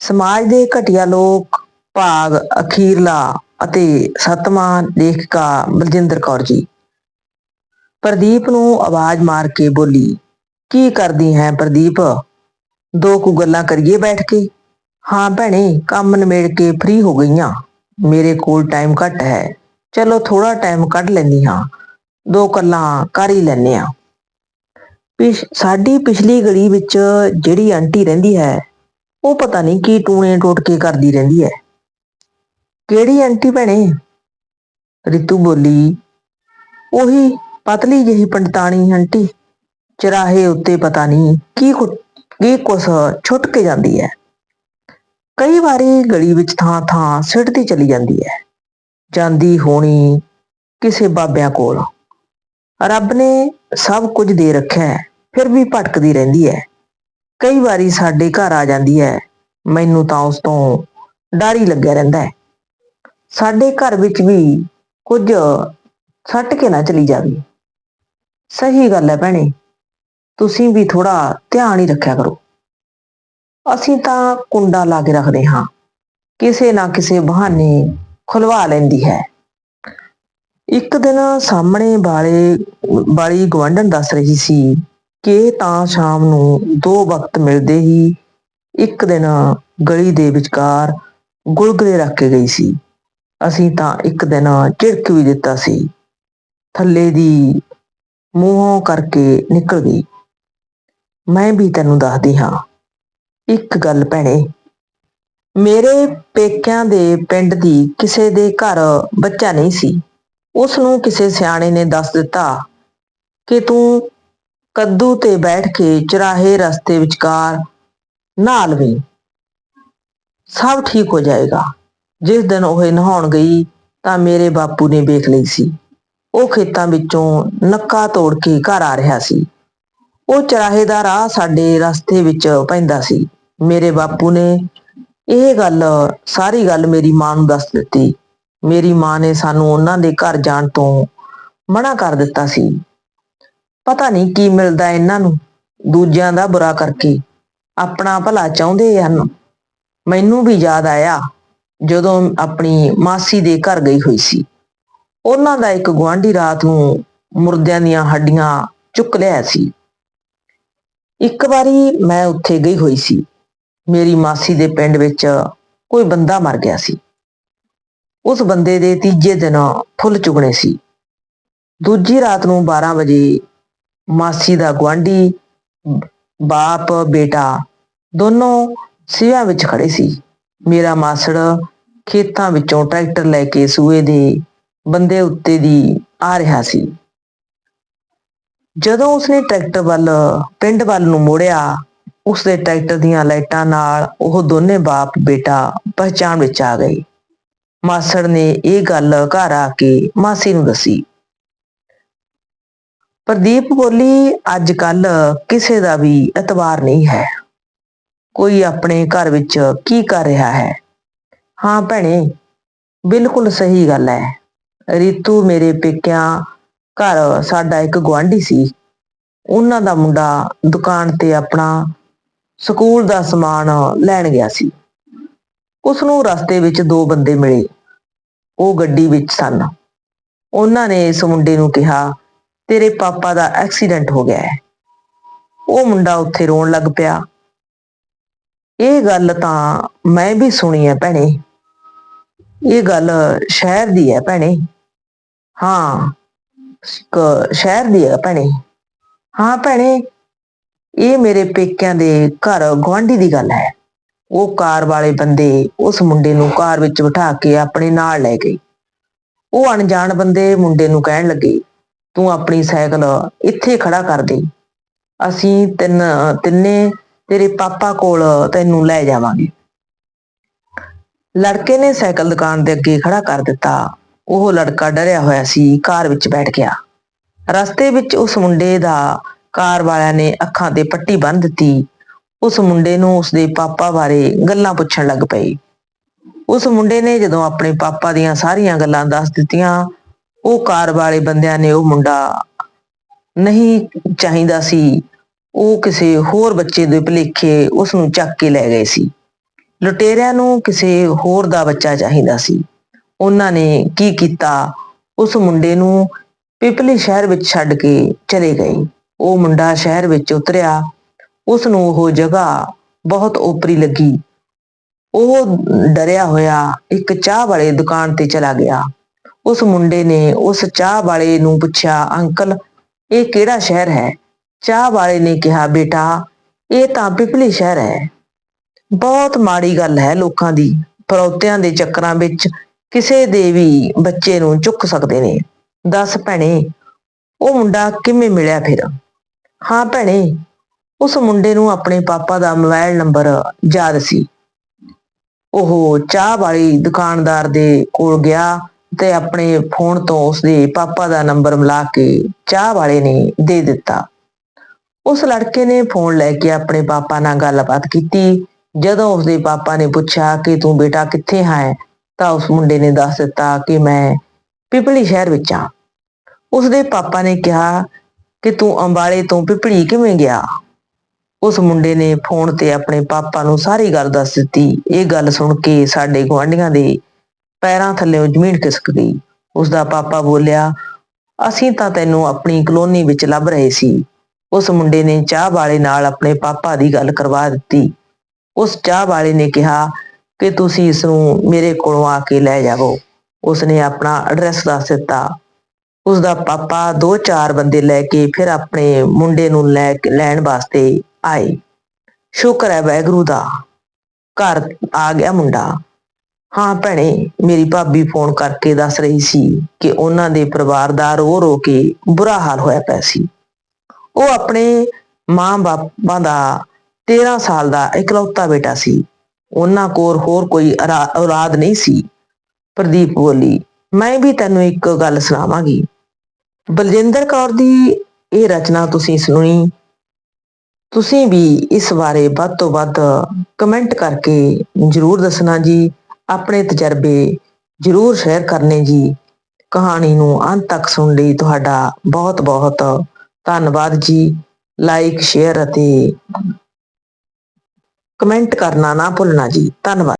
ਸਮਾਜ ਦੇ ਘਟੀਆ ਲੋਕ ਭਾਗ ਅਖੀਰਲਾ ਅਤੇ ਸਤਵਾਂ ਲੇਖਕਾ ਬਲਜਿੰਦਰ ਕੌਰ ਜੀ। ਪ੍ਰਦੀਪ ਨੂੰ ਆਵਾਜ਼ ਮਾਰ ਕੇ ਬੋਲੀ, ਕੀ ਕਰਦੀ ਹੈ ਪ੍ਰਦੀਪ? ਦੋ ਕੁ ਗੱਲਾਂ ਕਰੀਏ ਬੈਠ ਕੇ? ਹਾਂ ਭੈਣੇ, ਕੰਮ ਨਿਮੇੜ ਕੇ ਫ੍ਰੀ ਹੋ ਗਈਆਂ। ਮੇਰੇ ਕੋਲ ਟਾਈਮ ਘੱਟ ਹੈ। ਚਲੋ ਥੋੜਾ ਟਾਈਮ ਕੱਢ ਲੈਂਦੀ ਹਾਂ। ਦੋ ਗੱਲਾਂ ਕਰ ਹੀ ਲੈਂਦੇ ਹਾਂ। ਪਿਛ, ਸਾਡੀ ਪਿਛਲੀ ਗਲੀ ਵਿੱਚ ਜਿਹੜੀ ਆਂਟੀ ਰਹਿੰਦੀ ਹੈ ਉਹ ਪਤਾ ਨਹੀਂ ਕੀ ਟੂਣੇ ਟੋਟਕੇ ਕਰਦੀ ਰਹਿੰਦੀ ਹੈ। ਕਿਹੜੀ ਆਂਟੀ ਭੈਣੇ? ਰਿਤੂ ਬੋਲੀ, ਉਹੀ ਪਤਲੀ ਜਿਹੀ ਪੰਡਤਾਣੀ ਆਂਟੀ। ਚਰਾਹੇ ਉੱਤੇ ਪਤਾ ਨਹੀਂ ਕੀ ਕੁ- ਕੀ ਕੁਛ ਛੁੱਟ ਕੇ ਜਾਂਦੀ ਹੈ। ਕਈ ਵਾਰੀ ਗਲੀ ਵਿੱਚ ਥਾਂ ਥਾਂ ਸਿੱਟਦੀ ਚਲੀ ਜਾਂਦੀ ਹੈ। ਜਾਂਦੀ ਹੋਣੀ ਕਿਸੇ ਬਾਬਿਆਂ ਕੋਲ। ਰੱਬ ਨੇ ਸਭ ਕੁਝ ਦੇ ਰੱਖਿਆ ਹੈ, ਫਿਰ ਵੀ ਭਟਕਦੀ ਰਹਿੰਦੀ ਹੈ। ਕਈ ਵਾਰੀ ਸਾਡੇ ਘਰ ਆ ਜਾਂਦੀ ਹੈ। ਮੈਨੂੰ ਤਾਂ ਉਸ ਤੋਂ ਡਰ ਹੀ ਲੱਗਿਆ ਰਹਿੰਦਾ ਹੈ। ਸਾਡੇ ਘਰ ਵਿੱਚ ਵੀ ਕੁਝ ਸੱਟ ਕੇ ਨਾ ਚਲੀ ਜਾਵੇ। ਸਹੀ ਗੱਲ ਹੈ ਭੈਣੇ। ਤੁਸੀਂ ਵੀ ਥੋੜਾ ਧਿਆਨ ਹੀ ਰੱਖਿਆ ਕਰੋ। ਅਸੀਂ ਤਾਂ ਕੁੰਡਾ ਲਾ ਕੇ ਰੱਖਦੇ ਹਾਂ। ਕਿਸੇ ਨਾ ਕਿਸੇ ਬਹਾਨੇ ਖੁਲਵਾ ਲੈਂਦੀ ਹੈ। ਇੱਕ ਦਿਨ ਸਾਹਮਣੇ ਵਾਲੇ, ਵਾਲੀ ਗਵੰਡਨ ਦੱਸ ਰਹੀ ਸੀ ਕਿ ਤਾਂ ਸ਼ਾਮ ਨੂੰ ਦੋ ਵਕਤ ਮਿਲਦੇ ਹੀ ਇੱਕ ਦਿਨ ਗਲੀ ਦੇ ਵਿਚਕਾਰ ਗੁਲਗਲੇ ਰੱਖ ਕੇ ਗਈ ਸੀ। ਅਸੀਂ ਤਾਂ ਇੱਕ ਦਿਨ ਝਿੜਕ ਵੀ ਦਿੱਤਾ ਸੀ। ਥੱਲੇ ਦੀ ਮੂੰਹੋਂ ਕਰਕੇ ਨਿਕਲ ਗਈ। ਮੈਂ ਵੀ ਤੈਨੂੰ ਦੱਸਦੀ ਹਾਂ। ਇੱਕ ਗੱਲ ਭੈਣੇ, ਮੇਰੇ ਪੇਕਿਆਂ ਦੇ ਪਿੰਡ ਦੀ ਕਿਸੇ ਦੇ ਘਰ ਬੱਚਾ ਨਹੀਂ ਸੀ। ਉਸ ਨੂੰ ਕਿਸੇ ਸਿਆਣੇ ਨੇ ਦੱਸ ਦਿੱਤਾ ਕਿ ਤੂੰ ਕੱਦੂ ਤੇ ਬੈਠ ਕੇ ਚਰਾਹੇ ਰਸਤੇ ਵਿਚਕਾਰ ਨਹਾ ਲਵੀਂ ਸਭ ਠੀਕ ਹੋ ਜਾਏਗਾ। ਜਿਸ ਦਿਨ ਉਹ ਨਹਾਉਣ ਗਈ ਤਾਂ ਮੇਰੇ ਬਾਪੂ ਨੇ ਵੇਖ ਲਈ ਸੀ। ਉਹ ਖੇਤਾਂ ਵਿੱਚੋਂ ਨੱਕਾ ਤੋੜ ਕੇ ਘਰ ਆ ਰਿਹਾ ਸੀ। ਉਹ ਚਰਾਹੇ ਦਾ ਰਾਹ ਸਾਡੇ ਰਸਤੇ ਵਿੱਚ ਪੈਂਦਾ ਸੀ। ਮੇਰੇ ਬਾਪੂ ਨੇ ਇਹ ਗੱਲ, ਸਾਰੀ ਗੱਲ ਮੇਰੀ ਮਾਂ ਨੂੰ ਦੱਸ ਦਿੱਤੀ। ਮੇਰੀ ਮਾਂ ਨੇ ਸਾਨੂੰ ਉਹਨਾਂ ਦੇ ਘਰ ਜਾਣ ਤੋਂ ਮਨਾ ਕਰ ਦਿੱਤਾ ਸੀ। ਪਤਾ ਨਹੀਂ ਕੀ ਮਿਲਦਾ ਇਹਨਾਂ ਨੂੰ, ਦੂਜਿਆਂ ਦਾ ਬੁਰਾ ਕਰਕੇ। ਆਪਣਾ ਭਲਾ ਚਾਹੁੰਦੇ ਹਨ। ਮੈਨੂੰ ਵੀ ਯਾਦ ਆਇਆ, ਜਦੋਂ ਆਪਣੀ ਮਾਸੀ ਦੇ ਘਰ ਗਈ ਹੋਈ ਸੀ। ਉਹਨਾਂ ਦਾ ਇੱਕ ਗੁਆਂਢੀ ਰਾਤ ਨੂੰ ਮੁਰਦਿਆਂ ਦੀਆਂ ਹੱਡੀਆਂ ਚੁੱਕ ਲਿਆ ਸੀ। ਇੱਕ ਵਾਰੀ ਮੈਂ ਉੱਥੇ ਗਈ ਹੋਈ ਸੀ। ਮੇਰੀ ਮਾਸੀ ਦੇ ਪਿੰਡ ਵਿੱਚ ਕੋਈ ਬੰਦਾ ਮਰ ਗਿਆ ਸੀ। ਉਸ ਬੰਦੇ ਦੇ ਤੀਜੇ ਦਿਨ ਫੁੱਲ ਚੁਗਣੇ ਸੀ। ਦੂਜੀ ਰਾਤ ਨੂੰ 12 ਵਜੇ ਮਾਸੀ ਦਾ ਗੁਆਂਢੀ, ਬਾਪ, ਬੇਟਾ ਦੋਨੋਂ ਸਿਆਂ ਵਿੱਚ ਖੜੇ ਸੀ। ਮੇਰਾ ਮਾਸੜ ਖੇਤਾਂ ਵਿੱਚੋਂ ਟਰੈਕਟਰ ਲੈ ਕੇ ਸੂਏ ਦੇ ਬੰਦੇ ਉੱਤੇ ਦੀ ਆ ਰਿਹਾ ਸੀ। ਜਦੋਂ ਉਸਨੇ ਟਰੈਕਟਰ ਵੱਲ, ਪਿੰਡ ਵੱਲ ਨੂੰ ਮੋੜਿਆ, ਉਸਦੇ ਟਰੈਕਟਰ ਦੀਆਂ ਲਾਈਟਾਂ ਨਾਲ ਉਹ ਦੋਨੇ ਬਾਪ, ਬੇਟਾ ਪਹਿਚਾਣ ਵਿੱਚ ਆ ਗਏ। ਮਾਸੜ ਨੇ ਇਹ ਗੱਲ ਘਰ ਆ ਕੇ ਮਾਸੀ ਨੂੰ ਦੱਸੀ। ਪ੍ਰਦੀਪ ਬੋਲੀ, ਅੱਜ ਕੱਲ ਕਿਸੇ ਦਾ ਵੀ ਇਤਵਾਰ ਨਹੀਂ ਹੈ। ਕੋਈ ਆਪਣੇ ਘਰ ਵਿੱਚ ਕੀ ਕਰ ਰਿਹਾ ਹੈ? ਹਾਂ ਭੈਣੇ, ਬਿਲਕੁਲ ਸਹੀ ਗੱਲ ਹੈ। ਰੀਤੂ ਮੇਰੇ ਪੇਕਿਆਂ ਘਰ ਸਾਡਾ ਇੱਕ ਗੁਆਂਢੀ ਸੀ। ਉਹਨਾਂ ਦਾ ਮੁੰਡਾ ਦੁਕਾਨ ਤੇ ਆਪਣਾ ਸਕੂਲ ਦਾ ਸਮਾਨ ਲੈਣ ਗਿਆ ਸੀ। ਉਸ ਨੂੰ ਰਸਤੇ ਵਿੱਚ ਦੋ ਬੰਦੇ ਮਿਲੇ। ਉਹ ਗੱਡੀ ਵਿੱਚ ਸਨ। ਉਹਨਾਂ ਨੇ ਇਸ ਮੁੰਡੇ ਨੂੰ ਕਿਹਾ ਤੇਰੇ ਪਾਪਾ ਦਾ ਐਕਸੀਡੈਂਟ ਹੋ ਗਿਆ ਹੈ। ਉਹ ਮੁੰਡਾ ਉੱਥੇ ਰੋਣ ਲੱਗ ਪਿਆ। ਇਹ ਗੱਲ ਤਾਂ ਮੈਂ ਵੀ ਸੁਣੀ ਹੈ ਭੈਣੇ। ਇਹ ਗੱਲ ਸ਼ਹਿਰ ਦੀ ਹੈ ਭੈਣੇ। ਹਾਂ ਸ਼ਹਿਰ ਦੀ ਹੈ ਭੈਣੇ। ਹਾਂ ਭੈਣੇ, ਇਹ ਮੇਰੇ ਪੇਕਿਆਂ ਦੇ ਘਰ ਗੁਆਂਢੀ ਦੀ ਗੱਲ ਹੈ। ਉਹ ਕਾਰ ਵਾਲੇ ਬੰਦੇ ਉਸ ਮੁੰਡੇ ਨੂੰ ਕਾਰ ਵਿੱਚ ਬਿਠਾ ਕੇ ਆਪਣੇ ਨਾਲ ਲੈ ਗਏ। ਉਹ ਅਣਜਾਣ ਬੰਦੇ ਮੁੰਡੇ ਨੂੰ ਕਹਿਣ ਲੱਗੇ ਤੂੰ ਆਪਣੀ ਸਾਈਕਲ ਇੱਥੇ ਖੜਾ ਕਰ ਦੇ। ਅਸੀਂ ਤਿੰਨ, ਤਿੰਨੇ ਤੇਰੇ ਪਾਪਾ ਕੋਲ ਤੈਨੂੰ ਲੈ ਜਾਵਾਂਗੇ। ਲੜਕੇ ਨੇ ਸਾਈਕਲ ਦੁਕਾਨ ਦੇ ਅੱਗੇ ਖੜਾ ਕਰ ਦਿੱਤਾ। ਉਹ ਲੜਕਾ ਡਰਿਆ ਹੋਇਆ ਸੀ, ਕਾਰ ਵਿੱਚ ਬੈਠ ਗਿਆ। ਰਸਤੇ ਵਿੱਚ ਉਸ ਮੁੰਡੇ ਦਾ ਕਾਰ ਵਾਲਿਆਂ ਨੇ ਅੱਖਾਂ ਤੇ ਪੱਟੀ ਬੰਨ੍ਹ ਦਿੱਤੀ। ਉਸ ਮੁੰਡੇ ਨੂੰ ਉਸਦੇ ਪਾਪਾ ਬਾਰੇ ਗੱਲਾਂ ਪੁੱਛਣ ਲੱਗ ਪਈ। ਉਸ ਮੁੰਡੇ ਨੇ ਜਦੋਂ ਆਪਣੇ ਪਾਪਾ ਦੀਆਂ ਸਾਰੀਆਂ ਗੱਲਾਂ ਦੱਸ ਦਿੱਤੀਆਂ ਉਹ ਕਾਰ ਵਾਲੇ ਬੰਦਿਆਂ ਨੇ ਉਹ ਮੁੰਡਾ ਨਹੀਂ ਚਾਹੀਦਾ ਸੀ। ਉਹ ਕਿਸੇ ਹੋਰ ਬੱਚੇ ਦੇ ਭੁਲੇਖੇ ਉਸ ਨੂੰ ਚੱਕ ਕੇ ਲੈ ਗਏ ਸੀ। ਲੁਟੇਰਿਆਂ ਨੂੰ ਕਿਸੇ ਹੋਰ ਦਾ ਬੱਚਾ ਚਾਹੀਦਾ ਸੀ। ਉਹਨਾਂ ਨੇ ਕੀ ਕੀਤਾ? ਉਸ ਮੁੰਡੇ ਨੂੰ ਪਿਪਲੀ ਸ਼ਹਿਰ ਵਿੱਚ ਛੱਡ ਕੇ ਚਲੇ ਗਏ। ਉਹ ਮੁੰਡਾ ਸ਼ਹਿਰ ਵਿੱਚ ਉਤਰਿਆ। ਉਸ ਨੂੰ ਉਹ ਜਗ੍ਹਾ ਬਹੁਤ ਓਪਰੀ ਲੱਗੀ। ਉਹ ਡਰਿਆ ਹੋਇਆ ਇੱਕ ਚਾਹ ਵਾਲੇ ਦੁਕਾਨ ਤੇ ਚਲਾ ਗਿਆ। ਉਸ ਮੁੰਡੇ ਨੇ ਉਸ ਚਾਹ ਵਾਲੇ ਨੂੰ ਪੁੱਛਿਆ, ਅੰਕਲ, ਇਹ ਕਿਹੜਾ ਸ਼ਹਿਰ ਹੈ? ਚਾਹ ਵਾਲੇ ਨੇ ਕਿਹਾ, ਬੇਟਾ, ਇਹ ਤਾਂ ਪਿਪਲੀ ਸ਼ਹਿਰ ਹੈ। ਬਹੁਤ ਮਾੜੀ ਗੱਲ ਹੈ ਲੋਕਾਂ ਦੀ। ਪਰੌਤਿਆਂ ਦੇ ਚੱਕਰਾਂ ਵਿੱਚ ਕਿਸੇ ਦੇ ਵੀ ਬੱਚੇ ਨੂੰ ਚੁੱਕ ਸਕਦੇ ਨੇ। ਦੱਸ ਭੈਣੇ, ਉਹ ਮੁੰਡਾ ਕਿਵੇਂ ਮਿਲਿਆ ਫਿਰ? ਹਾਂ ਭੈਣੇ, ਉਸ ਮੁੰਡੇ ਨੂੰ ਆਪਣੇ ਪਾਪਾ ਦਾ ਮੋਬਾਈਲ ਨੰਬਰ ਯਾਦ ਸੀ। ਉਹ ਚਾਹ ਵਾਲੀ ਦੁਕਾਨਦਾਰ ਦੇ ਕੋਲ ਗਿਆ ਤੇ ਆਪਣੇ ਫੋਨ ਤੋਂ ਉਸਦੇ ਪਾਪਾ ਦਾ ਨੰਬਰ ਮਿਲਾ ਕੇ ਚਾਹ ਵਾਲੇ ਨੇ ਦੇ ਦਿੱਤਾ। ਉਸ ਲੜਕੇ ਨੇ ਫੋਨ ਲੈ ਕੇ ਆਪਣੇ ਪਾਪਾ ਨਾਲ ਗੱਲਬਾਤ ਕੀਤੀ। ਜਦੋਂ ਉਸਦੇ ਪਾਪਾ ਨੇ ਪੁੱਛਿਆ ਕਿ ਤੂੰ ਬੇਟਾ ਕਿੱਥੇ ਹੈ, ਤਾਂ ਉਸ ਮੁੰਡੇ ਨੇ ਦੱਸ ਦਿੱਤਾ ਕਿ ਮੈਂ ਪਿਪਲੀ ਸ਼ਹਿਰ ਵਿੱਚ ਆ ਉਸਦੇ ਪਾਪਾ ਨੇ ਕਿਹਾ ਕਿ ਤੂੰ ਅੰਬਾਲੇ ਤੋਂ ਪਿਪਲੀ ਕਿਵੇਂ ਗਿਆ? ਉਸ ਮੁੰਡੇ ਨੇ ਫੋਨ ਤੇ ਆਪਣੇ ਪਾਪਾ ਨੂੰ ਸਾਰੀ ਗੱਲ ਦੱਸ ਦਿੱਤੀ। ਇਹ ਗੱਲ ਸੁਣ ਕੇ ਸਾਡੇ ਗੁਆਂਢੀਆਂ ਦੇ ਪੈਰਾਂ ਥੱਲੇੋਂ ਜ਼ਮੀਨ ਖਿਸਕ ਗਈ। ਉਸਦਾ ਪਾਪਾ ਬੋਲਿਆ, ਅਸੀਂ ਤਾਂ ਤੈਨੂੰ ਆਪਣੀ ਕਲੋਨੀ ਵਿੱਚ ਲੱਭ ਰਹੇ ਸੀ। ਉਸ ਮੁੰਡੇ ਨੇ ਚਾਹ ਵਾਲੇ ਨਾਲ ਆਪਣੇ ਪਾਪਾ ਦੀ ਗੱਲ ਕਰਵਾ ਦਿੱਤੀ। ਉਸ ਚਾਹ ਵਾਲੇ ਨੇ ਕਿਹਾ ਕਿ ਤੁਸੀਂ ਇਸ ਨੂੰ ਮੇਰੇ ਕੋਲੋਂ ਆ ਕੇ ਲੈ ਜਾਵੋ। ਉਸਨੇ ਆਪਣਾ ਐਡਰੈਸ ਦੱਸ ਦਿੱਤਾ। ਉਸ ਦਾ ਪਾਪਾ ਦੋ ਚਾਰ ਬੰਦੇ ਲੈ ਕੇ ਫਿਰ ਆਪਣੇ ਮੁੰਡੇ ਨੂੰ ਲੈ ਲੈਣ ਵਾਸਤੇ ਆਏ। ਸ਼ੁਕਰ ਹੈ ਵੈਗਰੂ ਦਾ। ਘਰ ਆ ਗਿਆ ਮੁੰਡਾ। ਹਾਂ ਭੈਣੇ, ਮੇਰੀ ਭਾਬੀ ਫੋਨ ਕਰਕੇ ਦੱਸ ਰਹੀ ਸੀ ਕਿ ਉਹਨਾਂ ਦੇ ਪਰਿਵਾਰ ਦਾ ਰੋ ਰੋ ਕੇ ਬੁਰਾ ਹਾਲ ਹੋਇਆ ਪਿਆ ਸੀ। ਉਹ ਆਪਣੇ ਮਾਂ ਬਾਪਾਂ ਦਾ 13 ਸਾਲ ਦਾ ਇਕਲੌਤਾ ਬੇਟਾ ਸੀ। ਉਹਨਾਂ ਕੋਲ ਹੋਰ ਕੋਈ ਔਰਾ- ਔਲਾਦ ਨਹੀਂ ਸੀ। ਪ੍ਰਦੀਪ ਬੋਲੀ, ਮੈਂ ਵੀ ਤੈਨੂੰ ਇੱਕ ਗੱਲ ਸੁਣਾਵਾਂਗੀ। ਬਲਜਿੰਦਰ ਕੌਰ ਦੀ ਇਹ ਰਚਨਾ ਤੁਸੀਂ ਸੁਣੀ? ਤੁਸੀਂ ਵੀ ਇਸ ਬਾਰੇ ਵੱਧ ਤੋਂ ਵੱਧ ਕਮੈਂਟ ਕਰਕੇ ਜਰੂਰ ਦੱਸਣਾ ਜੀ। ਆਪਣੇ ਤਜਰਬੇ ਜਰੂਰ ਸ਼ੇਅਰ ਕਰਨੇ ਜੀ। ਕਹਾਣੀ ਨੂੰ ਅੰਤ ਤੱਕ ਸੁਣ ਲਈ ਤੁਹਾਡਾ ਬਹੁਤ ਬਹੁਤ ਧੰਨਵਾਦ ਜੀ। ਲਾਈਕ ਸ਼ੇਅਰ ਅਤੇ ਕਮੈਂਟ ਕਰਨਾ ਨਾ ਭੁੱਲਣਾ ਜੀ। ਧੰਨਵਾਦ।